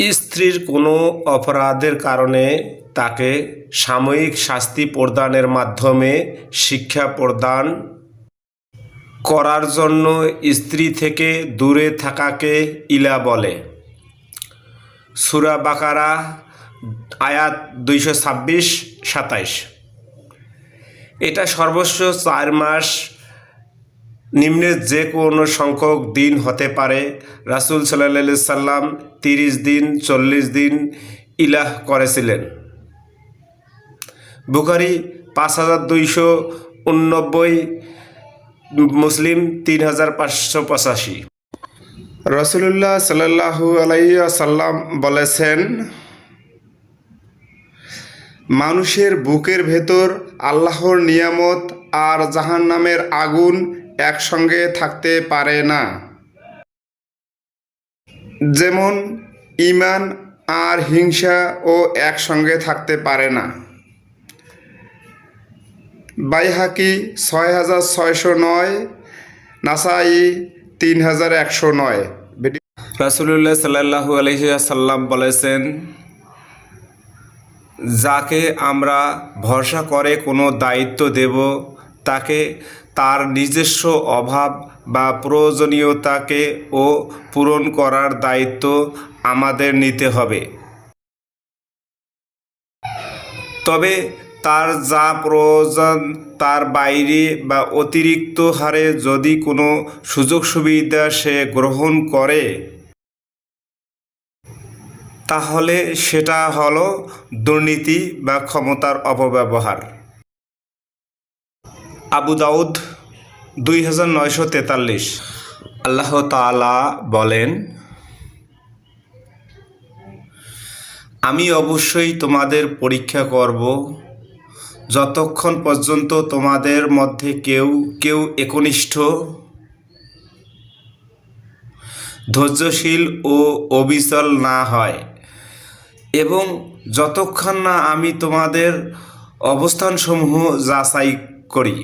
স্ত্রীর কোনো অপরাধের কারণে তাকে সাময়িক শাস্তি প্রদানের মাধ্যমে শিক্ষা প্রদান করার জন্য স্ত্রী থেকে দূরে থাকাকে ইলা বলে। সুরা বাকারা, আয়াত দুইশো ছাব্বিশ সাতাইশ। এটা সর্বস্ব চার মাস নিম্নে যে কোনো সংখ্যক দিন হতে পারে। রাসুল সাল্লাহ সাল্লাম তিরিশ দিন, চল্লিশ দিন ইলাহ করেছিলেন। বুখারি পাঁচ হাজার দুইশো উননব্বই মুসলিম তিন হাজার পাঁচশো পঁচাশি। রসুল্লাহ সাল্লাহু আলাইসাল্লাম বলেছেন, মানুষের বুকের ভেতর আল্লাহর নিয়ামত আর জাহান নামের আগুন একসঙ্গে থাকতে পারে না। যেমন, ইমান আর হিংসা ও একসঙ্গে থাকতে পারে না। বাইহাকি ছয় হাজার ছয়শো নয়, নাসাই তিন হাজার একশো নয়। রাসুলুল্লাহ সাল্লাহু আলহিসাল্লাম বলেছেন, যাকে আমরা ভরসা করে কোনো দায়িত্ব দেব, তাকে তার নিজস্ব অভাব বা প্রয়োজনীয়তাকে ও পূরণ করার দায়িত্ব আমাদের নিতে হবে। তবে তার যা প্রয়োজন তার বাইরে বা অতিরিক্ত হারে যদি কোনো সুযোগ সুবিধা সে গ্রহণ করে, তাহলে সেটা হলো দুর্নীতি বা ক্ষমতার অপব্যবহার। আবু দাউদ, দুই হাজার নয়শো তেতাল্লিশ। আল্লাহ তালা বলেন, আমি অবশ্যই তোমাদের পরীক্ষা করব। যতক্ষণ পর্যন্ত তোমাদের মধ্যে কেউ কেউ একনিষ্ঠ, ধৈর্যশীল ও অবিচল না হয় এবং যতক্ষণ না আমি তোমাদের অবস্থানসমূহ যাচাই করি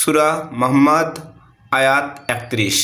সুরা মোহাম্মদ আয়াত একত্রিশ।